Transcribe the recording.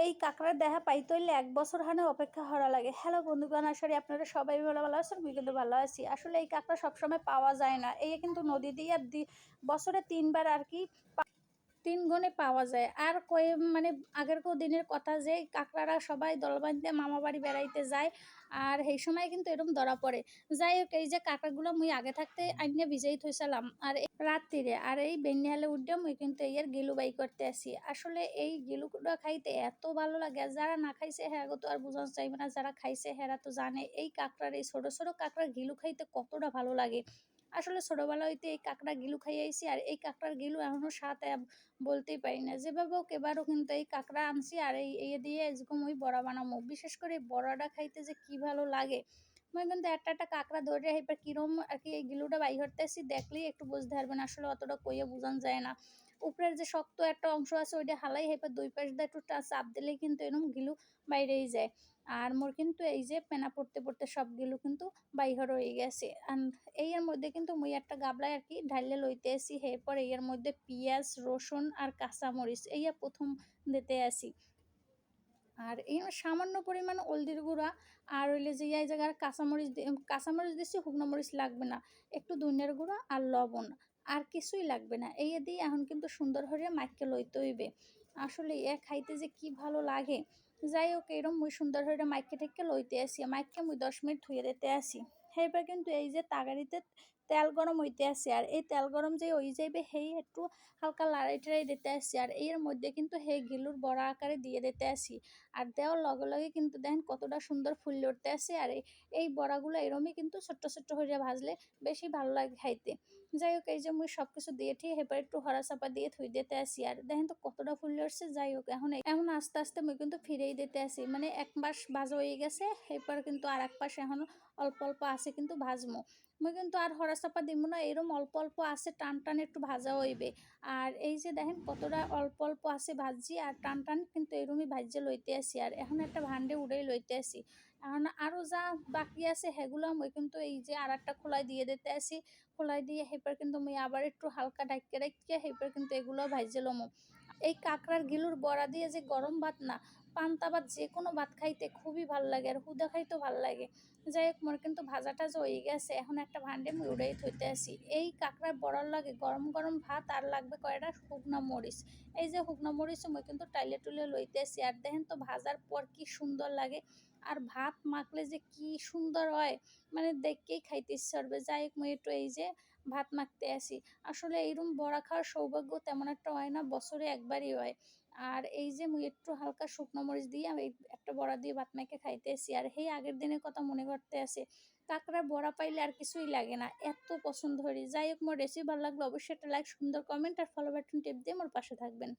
এই কাঁকড়ার দেখা পাইতে হইলে এক বছর হানে অপেক্ষা করা লাগে। হ্যালো বন্ধুগণ আসলে আপনারা সবাই ভালো ভালো আছেন, আমি কিন্তু ভালো আছি। আসলে এই কাঁকড়া সবসময় পাওয়া যায় না। এই কিন্তু নদী দিয়ে বছরে তিনবার আর কি তিন গুণে পাওয়া যায়। আর কয়ে মানে আগের দিনের কথা যে কাঁকড়ারা সবাই দলবান্ধে মামা বাড়ি বেড়াইতে যায়, আর সেই সময় কিন্তু এরকম ধরা পড়ে। যাই হোক, এই যে কাঁকড়াগুলো মুই আগে থাকতে আইনে ভিজাই থইছিলাম, আর রাত্রিরে আর এই বেনিয়ালে উঠে মুই কিন্তু এর গিলু বাই করতে আসি। আসলে এই গিলুগুলো খাইতে এত ভালো লাগে, যারা না খাইছে হ্যাঁ তো আর বোঝা চাইবে না, যারা খাইছে হেরা তো জানে এই কাঁকড়ার, এই ছোটো ছোটো কাঁকড়ার গিলু খাইতে কতটা ভালো লাগে। আসলে ছোটোবেলা হইতে এই কাঁকড়া গিলু খাই আইছি, আর এই কাঁকড়ার গিলু এখনও স্বাদ বলতেই পারি না। যেভাবে হোক এবারও কিন্তু এই কাঁকড়া আনছি, আর এই এই দিয়ে এরকম ওই বড়া বানাবো বিশেষ করে বড়াটা খাইতে যে কি ভালো লাগে মই কিন্তু একটা একটা কাঁকড়া ধরে এবার কিরম আর কি গিলুটা বাই করতে আসি, দেখলেই একটু বুঝতে পারবেন আসলে অতটা কইয়ে বোঝানো যায় না। উপরের যে শক্ত একটা অংশ আছে, ওইটা হালাই হেপে দুই পাশ দিয়ে একটু চাপ দিলেই কিন্তু এরকম গিলু বাইরেই যায়। আর মোর কিন্তু এই যে পেনা পড়তে পড়তে সবগুলো কিন্তু বাইহর হয়ে গেছে। আর এই মধ্যে কিন্তু মুই একটা গাবলায় আর কি ঢাইলে লইতে আসি, এরপর এই মধ্যে পেঁয়াজ, রসুন আর কাঁচামরিচ, এইয়া প্রথম দিতে আসি। আর এই সামান্য পরিমাণ হলদির গুঁড়া আর হইলে যে এই জায়গার কাঁচামরিচ কাঁচামরিচ দিচ্ছি শুকনো মরিচ লাগবে না। একটু ধনিয়ার গুঁড়া আর লবণ, আর কিছুই লাগবে না। এই দিয়ে এখন কিন্তু সুন্দর করে মাইকে লইতে হইবে। আসলে এ খাইতে যে কি ভালো লাগে। যাই হোক, এরম মুই সুন্দর করে মাইকে থেকে লইতে আসি। মাইকে মুই দশ মিনিট ধুয়ে দিতে আসি। সেইবার কিন্তু এই যে তাগাড়িতে তেল গরম হইতে আসি আর এই তেল গরম যে হয়ে যাইবে, সেই একটু হালকা লাড়াই টাড়াই দিতে আসি আর এর মধ্যে কিন্তু সেই গিলুর বড়া আকারে দিয়ে দিতে আসি আর দেওয়ার লগে লগে কিন্তু দেখেন কতটা সুন্দর ফুল উঠতে আসে আর এই- বড়াগুলো এরমই কিন্তু ছোট্ট ছোট্ট হয়ে ভাজলে বেশি ভালো লাগে খাইতে। যাই হোক, এই যে মুই সব কিছু দিয়ে ঠিক এবার একটু হরা চাপা দিয়ে থুই দিতে আসি আর দেখেন তো কতটা ফুল উঠছে, যাই হোক, এখন এখন আস্তে আস্তে মুই কিন্তু ফিরেই দিতে আসি মানে এক পাশ ভাজা হয়ে গেছে এরপর কিন্তু আর এক পাশ এখন অল্প অল্প আছে কিন্তু ভাজমো। মুই কিন্তু আর হরা চাপা দিব না, এরম অল্প অল্প আছে, টান টান একটু ভাজা হইবে। আর এই যে দেখেন কতটা অল্প অল্প আছে ভাজি, আর টান টান কিন্তু এরমই ভাজ্যে লইতে আসি। আর এখন একটা ভান্ডে উড়েই লইতে আসি। এখন আরও যা বাকি আছে, সেগুলো মুই কিন্তু এই যে আর একটা খোলাই দিয়ে দিতে আসি। খোলাই দিয়ে হেপার কিন্তু আমি আবার একটু হালকা ডাইকে ডাইকে হেপার কিন্তু এগুলো ভাজে লমো। এই কাঁকড়ার গিলুর বড়া দিয়ে যে গরম ভাত না, পান্তা ভাত যে কোনো ভাত খাইতে খুবই ভালো লাগে আর হুদা খাইতেও ভালো লাগে। যাই হোক মোর কিন্তু ভাজাটা টাজা হয়ে গেছে, এখন একটা ভান্ডে আমি উড়াই থইতে আসি এই কাঁকড়ার বড়ার লাগে গরম গরম ভাত আর লাগবে কয়টা শুকনো মরিচ এই যে শুকনো মরিচ মই কিন্তু টাইলে টুলে লইতে আসি আর দেখেন তো ভাজার পর কি সুন্দর লাগে। আর ভাত মাখলে যে কি সুন্দর হয় মানে দেখকেই খাইতে ইচ্ছে করবে। যাই হোক মই একটু এই যে ভাত মাখতে আসি। আসলে এইরকম বড়া খাওয়ার সৌভাগ্য তেমন একটা হয় না, বছরে একবারই হয়। আর এই যে মুই একটু হালকা শুকনো মরিচ দিয়ে আমি একটা বড়া দিয়ে ভাত মাখে খাইতে আসি। আর সেই আগের দিনের কথা মনে করতে আসে, কাঁকড়া বড়া পাইলে আর কিছুই লাগে না, এত পছন্দ করি যাই হোক, মোর রেসিপি ভালো লাগল অবশ্যই একটা লাইক সুন্দর কমেন্ট আর ফলো বাটন টিপ দিয়ে মোর পাশে থাকবেন।